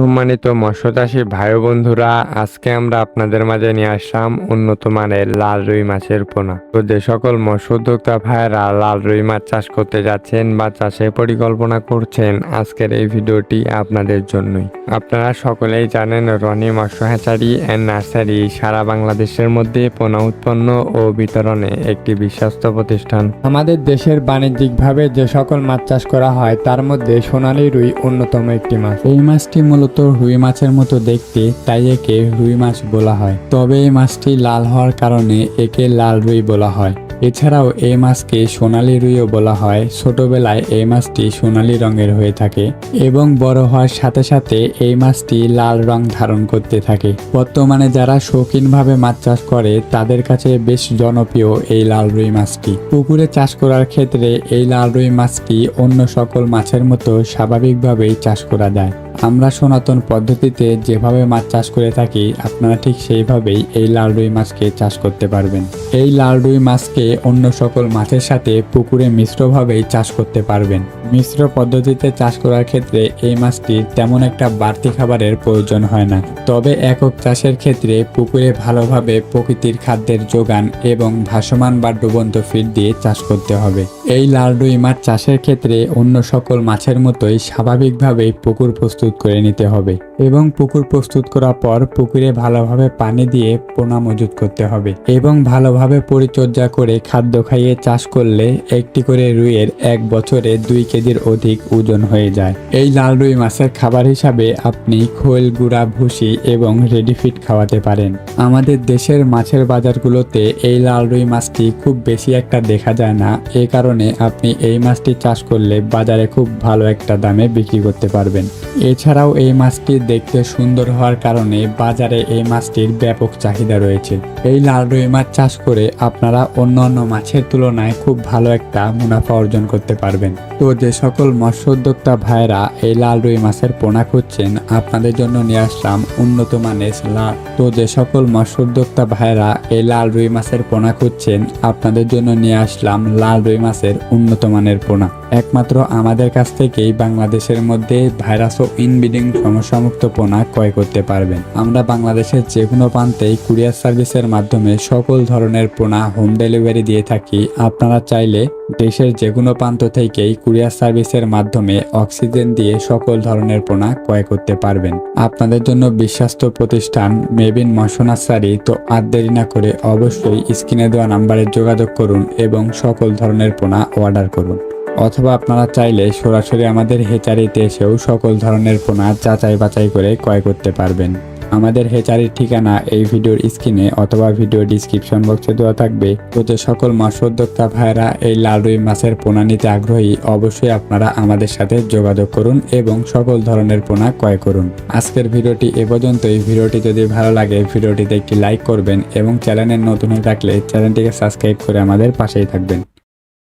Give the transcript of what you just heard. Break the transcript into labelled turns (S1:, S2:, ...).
S1: সম্মানিত মৎস্যচাষী ভাই বন্ধুরা, আজকে আমরা আপনাদের মাঝে নিয়ে আসলাম উন্নত মানের লাল রুই মাছের পোনা। তো যে সকল মৎস্য উদ্যোক্তা ভাইয়েরা লাল রুই মাছ চাষ করতে যাচ্ছেন বা চাষের পরিকল্পনা করছেন, আজকের এই ভিডিওটি আপনাদের জন্যই। আপনারা সকলেই জানেন, রনি মৎস্য হ্যাচারি অ্যান্ড নার্সারি সারা বাংলাদেশের মধ্যে পোনা উৎপন্ন ও বিতরণে একটি বিশ্বস্ত প্রতিষ্ঠান। আমাদের দেশের বাণিজ্যিকভাবে যে সকল মাছ চাষ করা হয়, তার মধ্যে সোনালী রুই অন্যতম একটি মাছ।
S2: এই মাছটি মূলত রুই মাছের মতো দেখতে, তাই একে রুই মাছ বলা হয়। তবে এই মাছটি লাল হওয়ার কারণে একে লাল রুই বলা হয়। এছাড়াও এই মাছকে সোনালি রুইও বলা হয়। ছোটবেলায় এই মাছটি সোনালী রঙের হয়ে থাকে এবং বড় হওয়ার সাথে সাথে এই মাছটি লাল রং ধারণ করতে থাকে। বর্তমানে যারা শৌখিনভাবে মাছ চাষ করে, তাদের কাছে বেশ জনপ্রিয় এই লাল রুই মাছটি। পুকুরে চাষ করার ক্ষেত্রে এই লাল রুই মাছটি অন্য সকল মাছের মতো স্বাভাবিকভাবেই চাষ করা যায়। আমরা সনাতন পদ্ধতিতে যেভাবে মাছ চাষ করে থাকি, আপনারা ঠিক সেইভাবেই এই লাল রুই মাছকে চাষ করতে পারবেন। এই লাল রুই মাছকে অন্য সকল মাছের সাথে পুকুরে মিশ্রভাবেই চাষ করতে পারবেন। মিশ্র পদ্ধতিতে চাষ করার ক্ষেত্রে এই মাছটির তেমন একটা বাড়তি খাবারের প্রয়োজন হয় না। তবে একক চাষের ক্ষেত্রে পুকুরে ভালোভাবে প্রকৃতির খাদ্যের যোগান এবং ভাসমান বা ডুবন্ত ফিড দিয়ে চাষ করতে হবে। এই লাল রুই মাছ চাষের ক্ষেত্রে অন্য সকল মাছের মতোই স্বাভাবিকভাবেই পুকুর প্রস্তুত করে নিতে হবে। এবং পুকুর প্রস্তুত করার পর পুকুরে ভালোভাবে পানি দিয়ে পোনা মজুত করতে হবে এবং ভালোভাবে পরিচর্যা করে খাদ্য খাইয়ে চাষ করলে একটি করে রুইয়ের এক বছরে দুই কেজির অধিক ওজন হয়ে যায়। এই লাল রুই মাছের খাবার হিসাবে আপনি খোল, গুঁড়া, ভুসি এবং রেডি ফিড খাওয়াতে পারেন। আমাদের দেশের মাছের বাজারগুলোতে এই লাল রুই মাছটি খুব বেশি একটা দেখা যায় না। এ কারণে আপনি এই মাছটি চাষ করলে বাজারে খুব ভালো একটা দামে বিক্রি করতে পারবেন। এছাড়াও এই মাছটি দেখতে সুন্দর হওয়ার কারণে বাজারে এই মাছটির ব্যাপক চাহিদা রয়েছে। এই লাল রুই মাছ চাষ করে আপনারা অন্য অন্য মাছের তুলনায় খুব ভালো একটা মুনাফা অর্জন করতে পারবেন। তো যে সকল মৎস্য উদ্যোক্তা ভাইয়েরা এই লাল রুই মাছের পোনা খুঁজছেন আপনাদের জন্য নিয়ে আসলাম উন্নত মানের লাল। তো যে সকল মৎস্য উদ্যোক্তা ভাইয়েরা এই লাল রুই মাছের পোনা খুঁজছেন, আপনাদের জন্য নিয়ে আসলাম লাল রুই মাছের উন্নত মানের পোনা। একমাত্র আমাদের কাছ থেকেই বাংলাদেশের মধ্যে ভাইরাস ও ইনব্রিডিং সমস্যামুক্ত পোনা ক্রয় করতে পারবেন। আমরা বাংলাদেশের যে কোনো প্রান্তেই কুরিয়ার সার্ভিসের মাধ্যমে সকল ধরনের পোনা হোম ডেলিভারি দিয়ে থাকি। আপনারা চাইলে দেশের যে কোনো প্রান্ত থেকেই কুরিয়ার সার্ভিসের মাধ্যমে অক্সিজেন দিয়ে সকল ধরনের পোনা ক্রয় করতে পারবেন। আপনাদের জন্য বিশ্বাস্ত প্রতিষ্ঠান মেবিন মশনাসারি তো আর দেরি না করে অবশ্যই স্ক্রিনে দেওয়া নাম্বারে যোগাযোগ করুন এবং সকল ধরনের পোনা অর্ডার করুন। অথবা আপনারা চাইলে সরাসরি আমাদের হেচারিতে এসেও সকল ধরনের পোনা যাচাই বাছাই করে ক্রয় করতে পারবেন। আমাদের হেচারির ঠিকানা এই ভিডিওর স্ক্রিনে অথবা ভিডিও ডিসক্রিপশন বক্সে দেওয়া থাকবে। তো যে সকল মৎস্য উদ্যোক্তা ভাইরা এই লাল রুই মাছের পোনা নিতে আগ্রহী, অবশ্যই আপনারা আমাদের সাথে যোগাযোগ করুন এবং সকল ধরনের পোনা ক্রয় করুন। আজকের ভিডিওটি এ পর্যন্তই। ভিডিওটি যদি ভালো লাগে, ভিডিওটিতে একটি লাইক করবেন এবং চ্যানেলের নতুন হয়ে থাকলে চ্যানেলটিকে সাবস্ক্রাইব করে আমাদের পাশেই থাকবেন।